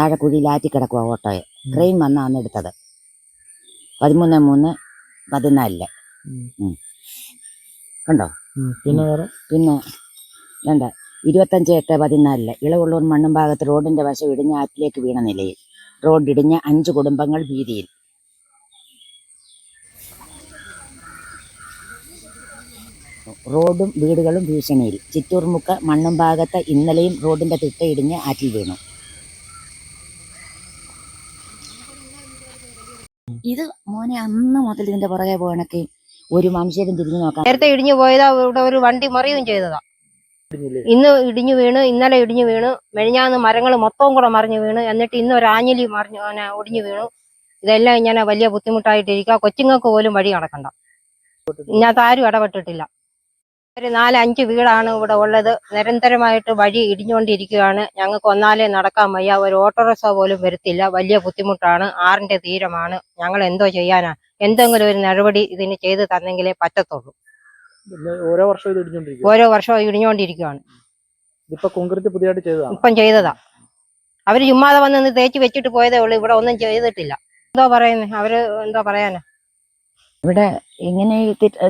താഴെ കുഴിയിൽ ആറ്റിക്കിടക്കുക ഓട്ടോയെ ക്രെയിൻ വന്നാണ് എടുത്തത്. പതിമൂന്ന് മൂന്ന് പതിനാലിൽ. കണ്ടോ? പിന്നെ വേറെ? പിന്നെ വേണ്ട ഇരുപത്തഞ്ച് എട്ട് പതിനാലിൽ. ഇളവുള്ളൂർ മണ്ണും ഭാഗത്ത് റോഡിന്റെ വശം ഇടിഞ്ഞ് ആറ്റിലേക്ക് വീണ നിലയിൽ. റോഡ് ഇടിഞ്ഞ് അഞ്ച് കുടുംബങ്ങൾ ഭീതിയിൽ. റോഡും വീടുകളും ഭീഷണിയിൽ. ചിറ്റൂർമുക്ക് മണ്ണും ഭാഗത്ത് ഇന്നലെയും റോഡിന്റെ തിട്ട ഇടിഞ്ഞ് ആറ്റിൽ വീണു. ഇത് മോനെ അന്ന് മുതൽ ഇതിന്റെ പുറകെ പോകണക്കെ ഒരു മനുഷ്യരും തിരിഞ്ഞു നോക്കാം നേരത്തെ ഇടിഞ്ഞു പോയതാ ഇവിടെ ഒരു വണ്ടി മറിയുകയും ചെയ്തതാ? ഇന്ന് ഇടിഞ്ഞു വീണ് ഇന്നലെ ഇടിഞ്ഞു വീണ് മെഴിഞ്ഞാന്ന് മരങ്ങൾ മൊത്തവും കൂടെ മറിഞ്ഞു വീണ് എന്നിട്ട് ഇന്ന് ഒരു ആഞ്ഞലി മറിഞ്ഞു ഒടിഞ്ഞു വീണു. ഇതെല്ലാം ഇങ്ങനെ വലിയ ബുദ്ധിമുട്ടായിട്ടിരിക്കുക. കൊച്ചുങ്ങൾക്ക് പോലും വഴി നടക്കണ്ട. ഇതിനകത്ത് ആരും ഇടപെട്ടിട്ടില്ല. ഒരു നാലഞ്ച് വീടാണ് ഇവിടെ ഉള്ളത്. നിരന്തരമായിട്ട് വഴി ഇടിഞ്ഞുകൊണ്ടിരിക്കുകയാണ്. ഞങ്ങൾക്ക് ഒന്നാലേ നടക്കാൻ വയ്യ. ഒരു ഓട്ടോറിക്ഷ പോലും വരത്തില്ല. വലിയ ബുദ്ധിമുട്ടാണ്. ആറിന്റെ തീരമാണ്. ഞങ്ങൾ എന്തോ ചെയ്യാനാ? എന്തെങ്കിലും ഒരു നടപടി ഇതിന് ചെയ്തു തന്നെങ്കിലേ പറ്റത്തുള്ളൂ. ഓരോ വർഷവും ഓരോ വർഷവും ഇടിഞ്ഞുകൊണ്ടിരിക്കുകയാണ്. കോൺക്രീറ്റ് പുതിയതായിട്ട് ചെയ്തതാണ് ഇപ്പം ചെയ്തതാ. അവർ ചുമ്മാതെ വന്ന് നിന്ന് തേച്ച് വെച്ചിട്ട് പോയതേ ഉള്ളൂ. ഇവിടെ ഒന്നും ചെയ്തിട്ടില്ല. എന്തോ പറയുന്നേ? അവർ എന്തോ പറയാനാ? ഇവിടെ ഇങ്ങനെ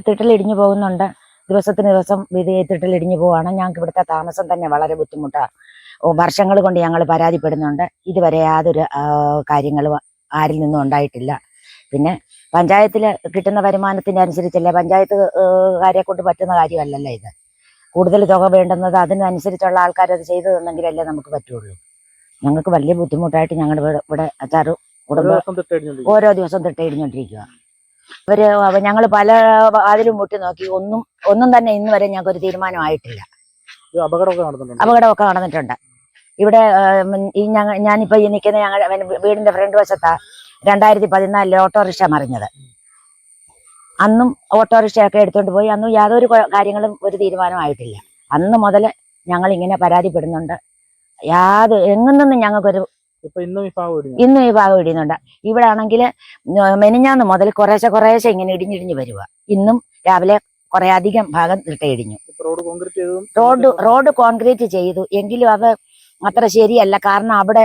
തിട്ടലിടിഞ്ഞു പോകുന്നുണ്ട്. ദിവസത്തിന് ദിവസം വിധി ഇടിഞ്ഞു പോവാണ്. ഞങ്ങൾക്ക് ഇവിടുത്തെ താമസം തന്നെ വളരെ ബുദ്ധിമുട്ടാണ് വർഷങ്ങൾ കൊണ്ട് ഞങ്ങൾ പരാതിപ്പെടുന്നുണ്ട്. ഇതുവരെ യാതൊരു കാര്യങ്ങളും ആരിൽ നിന്നും ഉണ്ടായിട്ടില്ല. പിന്നെ പഞ്ചായത്തിൽ കിട്ടുന്ന വരുമാനത്തിന്റെ അനുസരിച്ചല്ലേ? പഞ്ചായത്ത് കാരെ കൊണ്ട് പറ്റുന്ന കാര്യമല്ലല്ലോ ഇത്. കൂടുതൽ തുക വേണ്ടുന്നത് അതിനനുസരിച്ചുള്ള ആൾക്കാർ അത് ചെയ്തു തന്നെങ്കിലല്ലേ നമുക്ക് പറ്റുള്ളൂ. ഞങ്ങൾക്ക് വലിയ ബുദ്ധിമുട്ടായിട്ട് ഞങ്ങളുടെ ഇവിടെ ഇവിടെ അച്ചാറ് തൊട്ട് ഓരോ ദിവസം തിട്ടയിടിഞ്ഞോണ്ടിരിക്കുക അവർ ഞങ്ങൾ പല അതിലും മുട്ടി നോക്കി. ഒന്നും ഒന്നും തന്നെ ഇന്ന് വരെ ഞങ്ങൾക്ക് ഒരു തീരുമാനമായിട്ടില്ല അപകടമൊക്കെ നടന്നിട്ടുണ്ട്? ഇവിടെ ഈ ഞങ്ങൾ ഞാനിപ്പോ ഈ നിൽക്കുന്ന ഞങ്ങളുടെ വീടിന്റെ ഫ്രണ്ട് വശത്താ രണ്ടായിരത്തി പതിനാലിൽ ഓട്ടോറിക്ഷ മറിഞ്ഞത്. അന്നും ഓട്ടോറിക്ഷയൊക്കെ എടുത്തോണ്ട് പോയി. അന്നും യാതൊരു കാര്യങ്ങളും ഒരു തീരുമാനമായിട്ടില്ല. അന്ന് മുതൽ ഞങ്ങൾ ഇങ്ങനെ പരാതിപ്പെടുന്നുണ്ട്. യാതൊരു എങ്ങും നിന്നും ഞങ്ങൾക്കൊരു ഇന്നും ഈ ഭാഗം ഇടിയുന്നുണ്ട്. ഇവിടെ ആണെങ്കിൽ മെനിഞ്ഞാന്ന് മുതൽ കുറേശ്ശെ കുറേശ്ശെ ഇങ്ങനെ ഇടിഞ്ഞിടിഞ്ഞ് വരിക ഇന്നും രാവിലെ കുറെ അധികം ഭാഗം ഇട്ടയിടിഞ്ഞു റോഡ് റോഡ് റോഡ് കോൺക്രീറ്റ് ചെയ്തു. എങ്കിലും അത് അത്ര ശരിയല്ല. കാരണം അവിടെ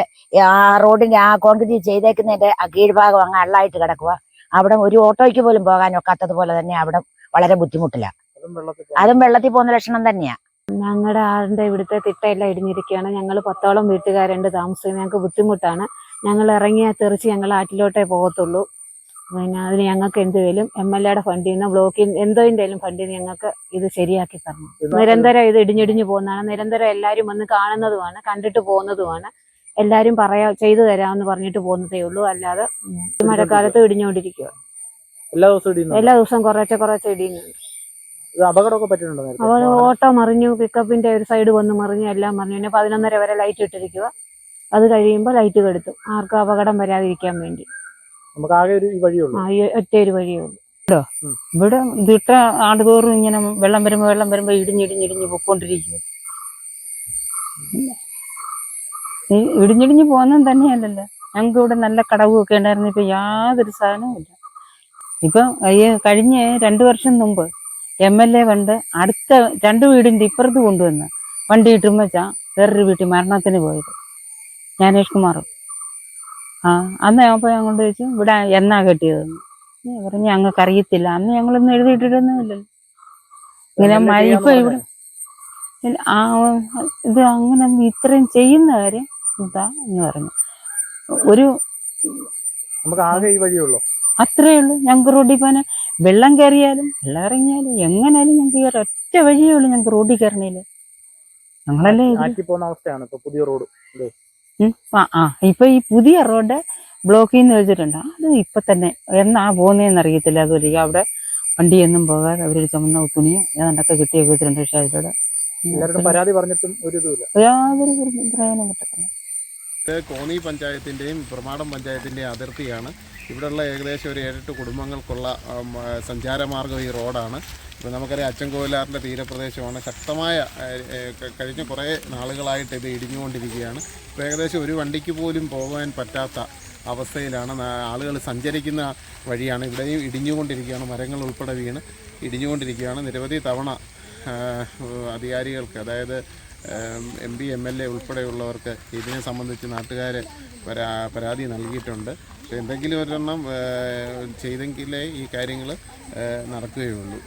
ആ റോഡിന്റെ ആ കോൺക്രീറ്റ് ചെയ്തേക്കുന്നതിന്റെ ആ കീഴ്ഭാഗം അങ്ങ് അള്ളായിട്ട് കിടക്കുക അവിടെ ഒരു ഓട്ടോയ്ക്ക് പോലും പോകാൻ ഒക്കാത്തതുപോലെ തന്നെ അവിടെ വളരെ ബുദ്ധിമുട്ടില്ല അതും വെള്ളത്തിൽ പോകുന്ന ലക്ഷണം തന്നെയാ. ഞങ്ങളുടെ ആളുടെ ഇവിടുത്തെ തിട്ടയെല്ലാം ഇടിഞ്ഞിരിക്കുകയാണ്. ഞങ്ങൾ പത്തോളം വീട്ടുകാരുണ്ട് താമസിക്കുന്നത് ഞങ്ങൾക്ക് ബുദ്ധിമുട്ടാണ്. ഞങ്ങൾ ഇറങ്ങിയ തെറിച്ച് ഞങ്ങൾ ആറ്റിലോട്ടേ പോകത്തുള്ളൂ. പിന്നെ അതിന് ഞങ്ങൾക്ക് എന്തുവേലും എം എൽ എയുടെ ഫണ്ടിൽ നിന്ന് ബ്ലോക്കിൽ എന്തോന്റെയും ഫണ്ടിൽ നിന്ന് ഞങ്ങൾക്ക് ഇത് ശരിയാക്കി തരണം. നിരന്തരം ഇത് ഇടിഞ്ഞിടിഞ്ഞു പോകുന്നതാണ്. നിരന്തരം എല്ലാവരും വന്ന് കാണുന്നതുമാണ് കണ്ടിട്ട് പോകുന്നതുമാണ്. എല്ലാവരും പറയാ ചെയ്തു തരാമെന്ന് പറഞ്ഞിട്ട് പോകുന്നതേ ഉള്ളൂ. അല്ലാതെ മഴക്കാലത്ത് ഇടിഞ്ഞുകൊണ്ടിരിക്കുക എല്ലാ ദിവസവും എല്ലാ ദിവസവും കുറേശ്ശെ കുറേശ്ശെ ഇടിയുന്നുണ്ട്. അപകടമൊക്കെ പറ്റിയിട്ടുണ്ടോ ഓട്ടോ മറിഞ്ഞു പിക്കപ്പിന്റെ ഒരു സൈഡ് വന്ന് മറിഞ്ഞു എല്ലാം മറിഞ്ഞു. പിന്നെ പതിനൊന്നര വരെ ലൈറ്റ് ഇട്ടിരിക്കുക അത് കഴിയുമ്പോൾ ലൈറ്റ് കെടുത്തു. ആർക്കും അപകടം വരാതിരിക്കാൻ വേണ്ടി. നമുക്ക് ആകെ ഒരു ഈ വഴിയുള്ളൂ ഒറ്റ ഒരു വഴിയേ ഉള്ളൂ. ഇവിടെ ദിട്ട ആടുതോറും ഇങ്ങനെ വെള്ളം വരുമ്പോ വെള്ളം വരുമ്പോ ഇടിഞ്ഞിടിഞ്ഞിടിഞ്ഞ് പൊക്കോണ്ടിരിക്കും ഈ ഇടിഞ്ഞിടിഞ്ഞ് പോകുന്നത് തന്നെയല്ലല്ലോ. ഞങ്ങൾക്ക് ഇവിടെ നല്ല കടവും ഒക്കെ ഉണ്ടായിരുന്നു. ഇപ്പൊ യാതൊരു സാധനവും ഇല്ല. ഇപ്പൊ ഈ കഴിഞ്ഞ രണ്ടു വർഷം മുമ്പ് എം എൽ എ കണ്ട് അടുത്ത രണ്ട് വീടിന്റെ ഇപ്പുറത്ത് കൊണ്ടുവന്ന് വണ്ടി ഇട്ടുമ്പച്ചാ വേറൊരു വീട്ടിൽ മരണത്തിന് പോയത്. ജ്ഞാനേഷ് കുമാർ. ആ അന്ന് ഞാൻ ഞാൻ കൊണ്ട് ചോദിച്ചു ഇവിടെ എന്നാ കെട്ടിയതെന്ന്? ഞാൻ പറഞ്ഞു ഞങ്ങൾക്ക് അറിയത്തില്ല. അന്ന് ഞങ്ങളൊന്നും എഴുതിയിട്ടിട്ടൊന്നുമില്ലല്ലോ ഇങ്ങനെ ഇപ്പൊ ഇവിടെ ആ ഇത് അങ്ങനെ ഇത്രയും ചെയ്യുന്ന കാര്യം ഇതാ എന്ന് പറഞ്ഞു. ഒരു നമുക്ക് ആകെ ഈ വഴിയുള്ളൂ അത്രേ ഉള്ളൂ. ഞങ്ങൾക്ക് റോഡിൽ പോകാൻ വെള്ളം കയറിയാലും വെള്ളം ഇറങ്ങിയാലും എങ്ങനെയാലും ഞങ്ങൾക്ക് കയറി ഒറ്റ വഴിയേ ഉള്ളൂ ഞങ്ങൾക്ക് റോഡിൽ കയറണേൽ. ഞങ്ങളല്ലേ പോകുന്ന അവസ്ഥയാണ് ഇപ്പൊ പുതിയ റോഡ്. ആ ആ. ഇപ്പൊ ഈ പുതിയ റോഡ് ബ്ലോക്ക് നിന്ന് വെച്ചിട്ടുണ്ട്. അത് ഇപ്പൊ തന്നെ എന്നാ പോകുന്നതെന്ന് അറിയത്തില്ല. അതുപോലെ അവിടെ വണ്ടിയൊന്നും പോകാതെ അവരൊരു ചുമന്ന തുണിയോ ഏതാണ്ടൊക്കെ കിട്ടിയൊക്കെ വെച്ചിട്ടുണ്ട്. പക്ഷെ അതിലൂടെ പരാതി പറഞ്ഞിട്ടും ഒരു ഇതുമില്ല യാതൊരു പ്രയോജനം കിട്ടത്തില്ല. ഇത് കോന്നി പഞ്ചായത്തിന്റെയും പ്രമാടം പഞ്ചായത്തിന്റെയും അതിർത്തിയാണ്. ഇവിടെയുള്ള ഏകദേശം ഒരു ഏഴെട്ട് കുടുംബങ്ങൾക്കുള്ള സഞ്ചാരമാർഗം ഈ റോഡാണ്. ഇപ്പോൾ നമുക്കറിയാം അച്ചൻകോവിലാറിന്റെ തീരപ്രദേശമാണ്. ശക്തമായ കഴിഞ്ഞ കുറേ നാളുകളായിട്ട് ഇത് ഇടിഞ്ഞുകൊണ്ടിരിക്കുകയാണ്. ഇപ്പോൾ ഏകദേശം ഒരു വണ്ടിക്ക് പോലും പോകാൻ പറ്റാത്ത അവസ്ഥയിലാണ്. ആളുകൾ സഞ്ചരിക്കുന്ന വഴിയാണ്. ഇവിടെയും ഇടിഞ്ഞുകൊണ്ടിരിക്കുകയാണ്. മരങ്ങൾ ഉൾപ്പെടെ വീണ് ഇടിഞ്ഞുകൊണ്ടിരിക്കുകയാണ്. നിരവധി തവണ അധികാരികൾക്ക് അതായത് M P M L A ഉൾപ്പെടെയുള്ളവർക്ക് ഇതിനെ സംബന്ധിച്ച് നാട്ടുകാർ പരാ പരാതി നൽകിയിട്ടുണ്ട്. പക്ഷേ എന്തെങ്കിലും ഒരെണ്ണം ചെയ്തെങ്കിലേ ഈ കാര്യങ്ങൾ നടക്കുകയുള്ളൂ.